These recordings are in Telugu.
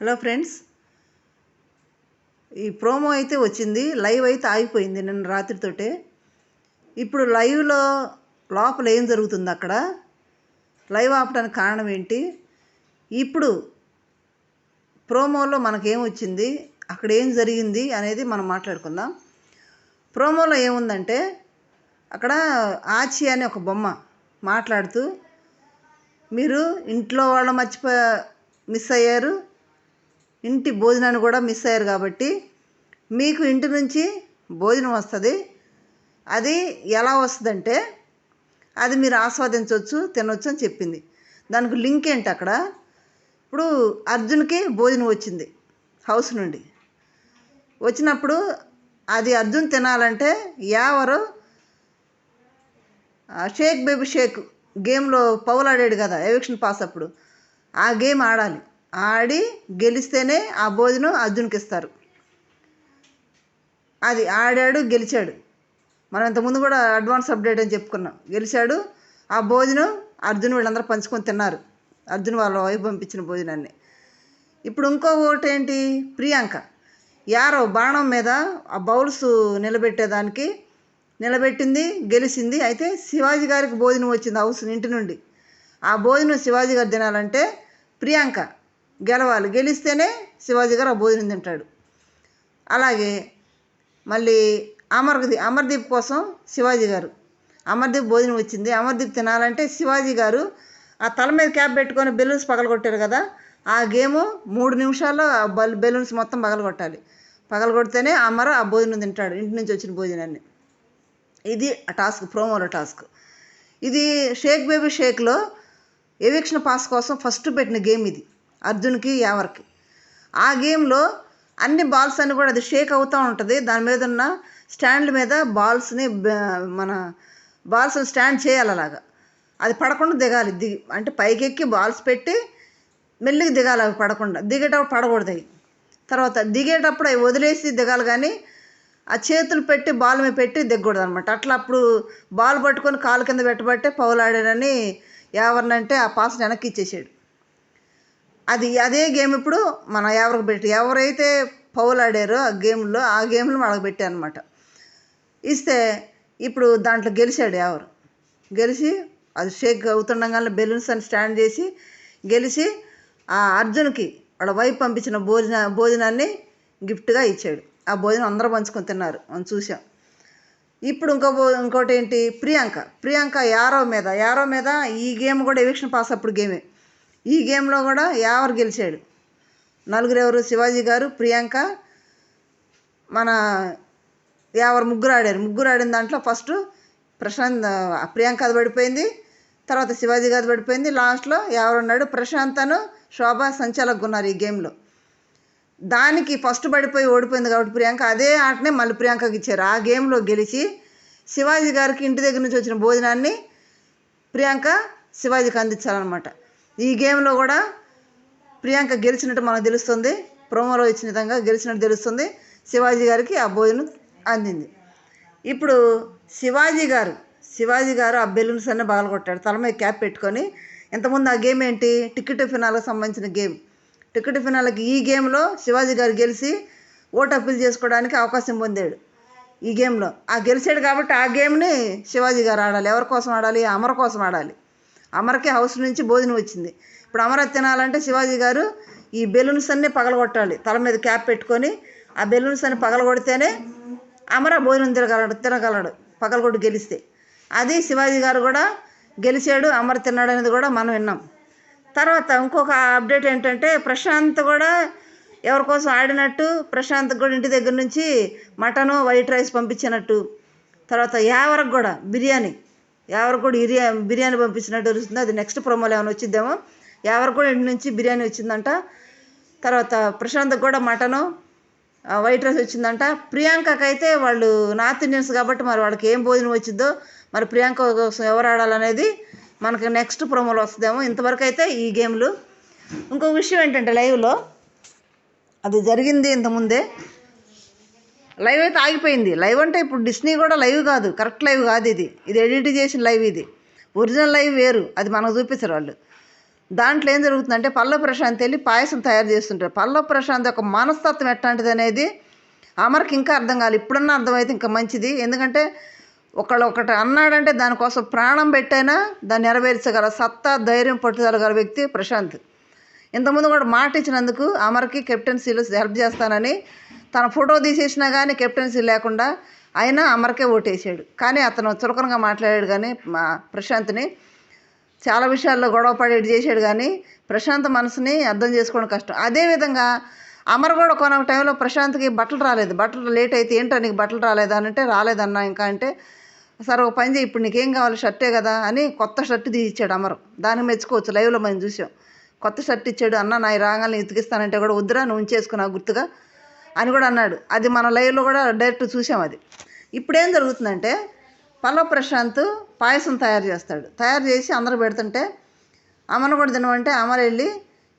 హలో ఫ్రెండ్స్ ఈ ప్రోమో అయితే వచ్చింది. లైవ్ అయితే ఆగిపోయింది నిన్న రాత్రితోటే. ఇప్పుడు లైవ్లో లోపల ఏం జరుగుతుంది అక్కడ? లైవ్ ఆపడానికి కారణం ఏంటి? ఇప్పుడు ప్రోమోలో మనకేం వచ్చింది? అక్కడ ఏం జరిగింది అనేది మనం మాట్లాడుకుందాం. ప్రోమోలో ఏముందంటే అక్కడ ఆచి అనే ఒక బొమ్మ మాట్లాడుతూ మీరు ఇంట్లో వాళ్ళు మర్చిపో మిస్ అయ్యారు. ఇంటి భోజనాన్ని కూడా మిస్ అయ్యారు కాబట్టి మీకు ఇంటి నుంచి భోజనం వస్తుంది. అది ఎలా వస్తుందంటే అది మీరు ఆస్వాదించవచ్చు తినవచ్చు అని చెప్పింది. దానికి లింక్ ఏంటి అక్కడ? ఇప్పుడు అర్జున్కి భోజనం వచ్చింది హౌస్ నుండి. వచ్చినప్పుడు అది అర్జున్ తినాలంటే యావరు షేక్ బేబీ షేక్ గేమ్లో పౌలాడాడు ఆడాడు కదా ఎవిక్షన్ పాస్ అప్పుడు. ఆ గేమ్ ఆడాలి. ఆడి గెలిస్తేనే ఆ భోజనం అర్జున్కి ఇస్తారు. అది ఆడాడు గెలిచాడు. మనం ఇంతకుముందు కూడా అడ్వాన్స్ అప్డేట్ అని చెప్పుకున్నాం. గెలిచాడు ఆ భోజనం అర్జున్ వీళ్ళందరూ పంచుకొని తిన్నారు. అర్జున్ వాళ్ళ వైపు పంపించిన భోజనాన్ని. ఇప్పుడు ఇంకో ఓటు ఏంటి? ప్రియాంక. యారో బాణం మీద ఆ బౌల్స్ నిలబెట్టేదానికి నిలబెట్టింది గెలిచింది. అయితే శివాజీ గారికి భోజనం వచ్చింది హౌస్ ఇంటి నుండి. ఆ భోజనం శివాజీ గారు తినాలంటే ప్రియాంక గెలవాలి. గెలిస్తేనే శివాజీ గారు ఆ భోజనం తింటాడు. అలాగే మళ్ళీ అమర్ది అమర్దీప్ కోసం శివాజీ గారు అమర్దీప్ భోజనం వచ్చింది. అమర్దీప్ తినాలంటే శివాజీ గారు ఆ తల మీద క్యాప్ పెట్టుకొని బెలూన్స్ పగలగొట్టారు కదా ఆ గేమ్ మూడు నిమిషాల్లో ఆ బల్ బెలూన్స్ మొత్తం పగలగొట్టాలి. పగలగొడితేనే అమర్ ఆ భోజనం తింటాడు ఇంటి నుంచి వచ్చిన భోజనాన్ని. ఇది ఆ టాస్క్ ప్రోమోలో టాస్క్. ఇది షేక్ బేబీ షేక్లో ఎవిక్షన్ పాస్ కోసం ఫస్ట్ పెట్టిన గేమ్ ఇది. అర్జున్కి యావర్కి. ఆ గేమ్లో అన్ని బాల్స్ అన్ని కూడా అది షేక్ అవుతూ ఉంటుంది. దాని మీద ఉన్న స్టాండ్ల మీద బాల్స్ని మన బాల్స్ని స్టాండ్ చేయాలి అలాగా. అది పడకుండా దిగాలి. దిగి అంటే పైకెక్కి బాల్స్ పెట్టి మెల్లిగా దిగాలి అవి పడకుండా. దిగేటప్పుడు పడకూడదు అవి. తర్వాత దిగేటప్పుడు అవి వదిలేసి దిగాలి కానీ ఆ చేతులు పెట్టి బాల్ మీద పెట్టి దిగకూడదు అనమాట అట్లా అప్పుడు బాల్ పట్టుకొని కాలు కింద పెట్టబట్టే పౌలు ఎవరినంటే ఆ పాస్ వెనక్కి ఇచ్చేసాడు. అది అదే గేమ్ ఇప్పుడు మన ఎవరికి పెట్టి ఎవరైతే పౌలు ఆడారో ఆ గేమ్లో ఆ గేమ్లో వాళ్ళకి పెట్టారు అనమాట ఇస్తే ఇప్పుడు దాంట్లో గెలిచాడు ఎవరు? గెలిచి అది షేక్ అవుతుండగానే బెలూన్స్ అని స్టాండ్ చేసి గెలిచి ఆ అర్జున్కి వాళ్ళ వైపు పంపించిన భోజన భోజనాన్ని గిఫ్ట్గా ఇచ్చాడు. ఆ భోజనం అందరూ పంచుకొని తిన్నారు. మనం చూసాం. ఇప్పుడు ఇంకో ఇంకోటి ఏంటి? ప్రియాంక. ప్రియాంక యారో మీద. యారో మీద ఈ గేమ్ కూడా ఎవిక్షన్ పాస్ అప్పుడు గేమే. ఈ గేమ్లో కూడా యావర్ గెలిచాడు. నలుగురు ఎవరు శివాజీ గారు ప్రియాంక మన ఎవరు ముగ్గురు ఆడారు. ముగ్గురు ఆడిన దాంట్లో ఫస్ట్ ప్రశాంత్ ప్రియాంక అది పడిపోయింది. తర్వాత శివాజీ గారు పడిపోయింది. లాస్ట్లో ఎవరున్నాడు ప్రశాంత్ అను శోభ సంచాలకు ఉన్నారు ఈ గేమ్లో. దానికి ఫస్ట్ పడిపోయి ఓడిపోయింది కాబట్టి ప్రియాంక అదే ఆటనే మళ్ళీ ప్రియాంకకి ఇచ్చారు. ఆ గేమ్లో గెలిచి శివాజీ గారికి ఇంటి దగ్గర నుంచి వచ్చిన భోజనాన్ని ప్రియాంక శివాజీకి అందించాలన్నమాట. ఈ గేమ్లో కూడా ప్రియాంక గెలిచినట్టు మనకు తెలుస్తుంది. ప్రోమోలో ఇచ్చిన విధంగా గెలిచినట్టు తెలుస్తుంది. శివాజీ గారికి ఆ భోజనం అందింది. ఇప్పుడు శివాజీ గారు శివాజీ గారు ఆ బెలూన్స్ అన్నీ పగలగొట్టాడు తల మీద క్యాప్ పెట్టుకొని ఇంతకుముందు ఆ గేమ్ ఏంటి? టికెట్ ఫినాలకు సంబంధించిన గేమ్. టికెట్ ఫినాలకి ఈ గేమ్లో శివాజీ గారు గెలిచి ఓటు అప్పీల్ చేసుకోవడానికి అవకాశం పొందాడు ఈ గేమ్లో. ఆ గెలిచాడు కాబట్టి ఆ గేమ్ని శివాజీ గారు ఆడాలి. ఎవరి కోసం ఆడాలి? అమర కోసం ఆడాలి. అమరకే హౌస్ నుంచి భోజనం వచ్చింది. ఇప్పుడు అమర తినాలంటే శివాజీ గారు ఈ బెలూన్స్ అన్నీ పగలగొట్టాలి. తల మీద క్యాప్ పెట్టుకొని ఆ బెలూన్స్ అన్ని పగలగొడితేనే అమర భోజనం తినగలడు తినగలడు పగలగొట్టు గెలిస్తే. అది శివాజీ గారు కూడా గెలిచాడు అమర తిన్నాడు అనేది కూడా మనం విన్నాం. తర్వాత ఇంకొక అప్డేట్ ఏంటంటే ప్రశాంత్ కూడా ఎవరి కోసం ఆడినట్టు ప్రశాంత్ కూడా ఇంటి దగ్గర నుంచి మటను వైట్ రైస్ పంపించినట్టు. తర్వాత యావరకు కూడా బిర్యానీ. ఎవరు కూడా ఇరియా బిర్యానీ పంపించినట్టు వస్తుంది అది నెక్స్ట్ ప్రోమోలో ఏమైనా వచ్చిద్దేమో? ఎవరికి కూడా ఇంటి నుంచి బిర్యానీ వచ్చిందంట. తర్వాత ప్రశాంత్కి కూడా మటను వైట్ రైస్ వచ్చిందంట. ప్రియాంకకి అయితే వాళ్ళు నార్త్ ఇండియన్స్ కాబట్టి మరి వాళ్ళకి ఏం భోజనం వచ్చిందో మరి ప్రియాంక కోసం ఎవరు ఆడాలనేది మనకి నెక్స్ట్ ప్రోమోలో వస్తుందేమో. ఇంతవరకు అయితే ఈ గేమ్లు. ఇంకొక విషయం ఏంటంటే లైవ్లో అది జరిగింది ఇంతకుముందే లైవ్ అయితే ఆగిపోయింది. లైవ్ అంటే ఇప్పుడు డిస్నీ కూడా లైవ్ కాదు. కరెక్ట్ లైవ్ కాదు ఇది. ఇది ఎడిట్ చేసిన లైవ్ ఇది. ఒరిజినల్ లైవ్ వేరు. అది మనకు చూపిస్తారు వాళ్ళు. దాంట్లో ఏం జరుగుతుందంటే పల్లవ ప్రశాంత్ వెళ్ళి పాయసం తయారు చేస్తుంటారు. పల్లవ ప్రశాంత్ యొక్క మనస్తత్వం ఎట్లాంటిది అనేది అమర్కి ఇంకా అర్థం కాదు ఇప్పుడన్నా అర్థమైతే ఇంకా మంచిది. ఎందుకంటే ఒకళ్ళు ఒకటి అన్నాడంటే దానికోసం ప్రాణం పెట్టైనా దాన్ని నెరవేర్చగల సత్తా ధైర్యం పట్టుదల గల వ్యక్తి ప్రశాంత్. ఇంతకుముందు కూడా మాట ఇచ్చినందుకు అమర్కి కెప్టెన్సీలో హెల్ప్ చేస్తానని తన ఫోటో తీసేసినా కానీ కెప్టెన్సీ లేకుండా అయినా అమర్కే ఓటేసాడు. కానీ అతను చులకనగా మాట్లాడాడు కానీ మా ప్రశాంత్ని చాలా విషయాల్లో గొడవ పడేటి చేశాడు కానీ ప్రశాంత్ మనసుని అర్థం చేసుకోవడం కష్టం. అదేవిధంగా అమర్ కూడా కొన టైంలో ప్రశాంత్కి బట్టలు రాలేదు. బట్టలు లేట్ అయితే ఏంటో నీకు బట్టలు రాలేదా అని అంటే రాలేదన్నా ఇంకా అంటే సరే ఒక పని చేయి ఇప్పుడు నీకేం కావాలి? షర్టే కదా అని కొత్త షర్ట్ తీసి ఇచ్చాడు దాన్ని మెచ్చుకోవచ్చు. లైవ్లో మనం చూసాం. కొత్త షర్ట్ ఇచ్చాడు. అన్న నా రాగాలని ఉతికిస్తానంటే కూడా వద్దురా నువ్వు ఉంచేసుకున్నా గుర్తుగా అని కూడా అన్నాడు. అది మన లైవ్లో కూడా డైరెక్ట్ చూసాం అది. ఇప్పుడేం జరుగుతుందంటే పల్లవ ప్రశాంత్ పాయసం తయారు చేస్తాడు. తయారు చేసి అందరూ పెడుతుంటే అమర కూడా తినమంటే అమర వెళ్ళి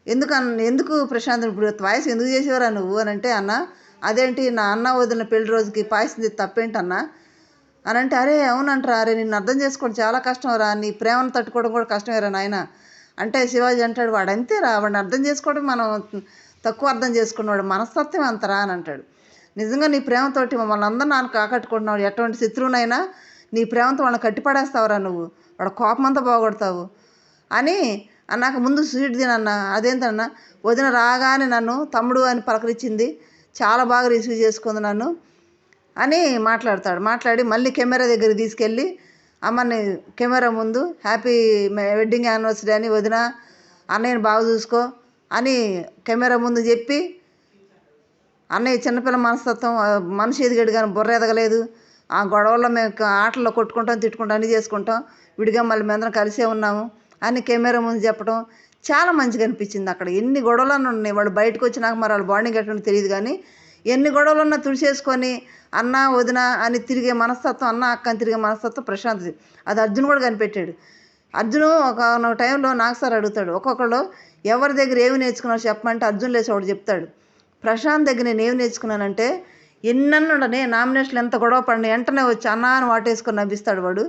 ఎందుకు అన్న ఎందుకు ప్రశాంత్ ఇప్పుడు పాయసం ఎందుకు చేసేవారా నువ్వు? అని అంటే అన్న అదేంటి నా అన్న వదిలిన పెళ్ళి రోజుకి పాయసం తప్పేంటన్నా అని అంటే అరే అవునంటారా అరే నిన్ను అర్థం చేసుకోవడం చాలా కష్టం రా నీ ప్రేమను తట్టుకోవడం కూడా కష్టమేరా నాయన. అంటే శివాజీ అంటాడు వాడు అంతేరా వాడిని అర్థం చేసుకోవడం మనం తక్కువ అర్థం చేసుకున్నవాడు మనస్తత్వం అంతరా అని అంటాడు. నిజంగా నీ ప్రేమతోటి మమ్మల్ని అందరూ నాన్న కాకట్టుకుంటున్నాడు ఎటువంటి శత్రువునైనా నీ ప్రేమతో వాళ్ళని కట్టిపడేస్తావురా నువ్వు. వాడు కోపం అంతా పోగొడతావు. అని నాకు ముందు స్వీట్ తినన్న. అదేంటన్నా వదిన రాగానే నన్ను తమ్ముడు అని పలకరించింది. చాలా బాగా రిసీవ్ చేసుకుంది నన్ను అని మాట్లాడతాడు. మాట్లాడి మళ్ళీ కెమెరా దగ్గర తీసుకెళ్ళి అమ్మని కెమెరా ముందు హ్యాపీ వెడ్డింగ్ యానివర్సరీ అని వదిన అన్నయ్యని బాగా చూసుకో. అని కెమెరా ముందు చెప్పి అన్నయ్య చిన్నపిల్ల మనస్తత్వం మనిషి ఎదిగాడు కానీ బుర్ర ఎదగలేదు. ఆ గొడవల్లో మేము ఆటల్లో కొట్టుకుంటాం తిట్టుకుంటాం అన్నీ చేసుకుంటాం. విడిగా మళ్ళీ మేమందరం కలిసే ఉన్నాము అని కెమెరా ముందు చెప్పడం చాలా మంచిగా అనిపించింది అక్కడ. ఎన్ని గొడవలు ఉన్నాయి. వాళ్ళు బయటకు వచ్చినాక మరి వాళ్ళ బాండింగ్ ఎట్లా తెలియదు కానీ ఎన్ని గొడవలు ఉన్నా తుడిచేసుకొని అన్న వదిన అని తిరిగే మనస్తత్వం అన్న అక్క అని తిరిగే మనస్తత్వం ప్రశాంతది. అది అర్జున్ కూడా కనిపెట్టాడు. అర్జును ఒక టైంలో నాకు సార్ అడుగుతాడు. ఒక్కొక్కళ్ళు ఎవరి దగ్గర ఏమి నేర్చుకున్నావు చెప్పమంటే అర్జున్ లేచి ఒకటి చెప్తాడు. ప్రశాంత్ దగ్గర నేను ఏమి నేర్చుకున్నానంటే ఎన్నన్నుడనే నామినేషన్లు ఎంత గొడవ పడిన వెంటనే వచ్చి అన్నా అని వాటేసుకొని నవ్విస్తాడు వాడు.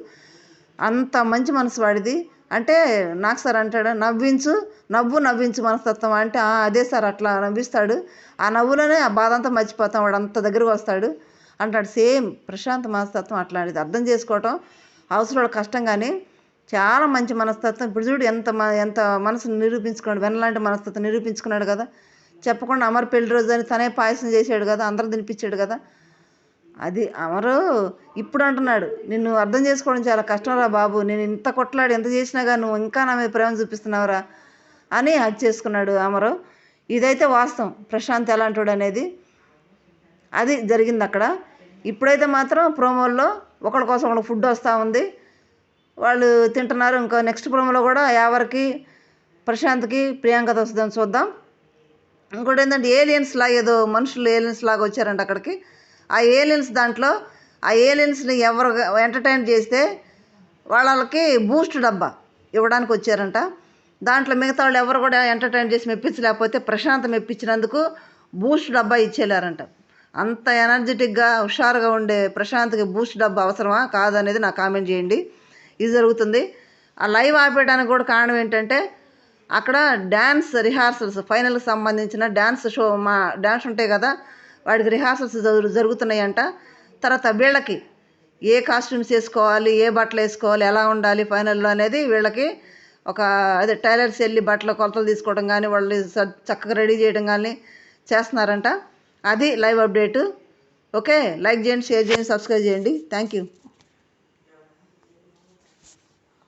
అంత మంచి మనసు వాడిది. అంటే నాకు సార్ అంటాడు నవ్వించు నవ్వు నవ్వించు మనస్తత్వం అంటే అదే సార్ అట్లా నవ్విస్తాడు. ఆ నవ్వులోనే ఆ బాధ అంతా మర్చిపోతాం వాడు అంత దగ్గరకు వస్తాడు అంటాడు. సేమ్ ప్రశాంత్ మనస్తత్వం అట్లాంటిది. అర్థం చేసుకోవటం అవసరం కష్టం కానీ చాలా మంచి మనస్తత్వం. ఇప్పుడు చూడు ఎంత ఎంత మనసును నిరూపించుకున్నాడు వెనలాంటి మనస్తత్వం నిరూపించుకున్నాడు కదా. చెప్పకుండా అమర్ పెళ్ళి రోజు అని తనే పాయసం చేశాడు కదా అందరూ తినిపించాడు కదా. అది అమరు ఇప్పుడు అంటున్నాడు నిన్ను అర్థం చేసుకోవడం చాలా కష్టంరా బాబు నేను ఇంత కొట్లాడి ఎంత చేసినా కానీ నువ్వు ఇంకా నా మీద ప్రేమ చూపిస్తున్నావురా అని హక్ చేసుకున్నాడు అమరు. ఇదైతే వాస్తవం ప్రశాంత్ ఎలాంటోడు అనేది. అది జరిగింది అక్కడ ఇప్పుడైతే మాత్రం ప్రోమోల్లో ఒకరి కోసం ఒక ఫుడ్ వస్తూ ఉంది. వాళ్ళు తింటున్నారు. ఇంకా నెక్స్ట్ ప్రోమోలో కూడా ఎవరికి ప్రశాంత్కి ప్రియాంకతో వస్తుందని చూద్దాం. ఇంకోటి ఏంటంటే ఏలియన్స్ లాగా ఏదో మనుషులు ఏలియన్స్ లాగా వచ్చారంట అక్కడికి. ఆ ఏలియన్స్ దాంట్లో ఆ ఏలియన్స్ని ఎవరు ఎంటర్టైన్ చేస్తే వాళ్ళకి బూస్ట్ డబ్బా ఇవ్వడానికి వచ్చారంట. దాంట్లో మిగతా వాళ్ళు ఎవరు కూడా ఎంటర్టైన్ చేసి మెప్పించలేకపోతే ప్రశాంత్ మెప్పించినందుకు బూస్ట్ డబ్బా ఇచ్చేలారంట. అంత ఎనర్జెటిక్గా హుషారుగా ఉండే ప్రశాంత్కి బూస్ట్ డబ్బా అవసరమా? కాదనేది నాకు కామెంట్ చేయండి. ఇది జరుగుతుంది. ఆ లైవ్ ఆపేయడానికి కూడా కారణం ఏంటంటే అక్కడ డ్యాన్స్ రిహార్సల్స్ ఫైనల్కి సంబంధించిన డ్యాన్స్ షో మా డ్యాన్స్ ఉంటాయి కదా వాడికి రిహార్సల్స్ జరుగు జరుగుతున్నాయంట. తర్వాత వీళ్ళకి ఏ కాస్ట్యూమ్స్ వేసుకోవాలి ఏ బట్టలు వేసుకోవాలి ఎలా ఉండాలి ఫైనల్లో అనేది వీళ్ళకి ఒక అదే టైలర్స్ వెళ్ళి బట్టల కొలతలు తీసుకోవడం కానీ వాళ్ళు చక్కగా రెడీ చేయడం కానీ చేస్తున్నారంట. అది లైవ్ అప్డేటు. ఓకే లైక్ చేయండి షేర్ చేయండి సబ్స్క్రైబ్ చేయండి. Thank you.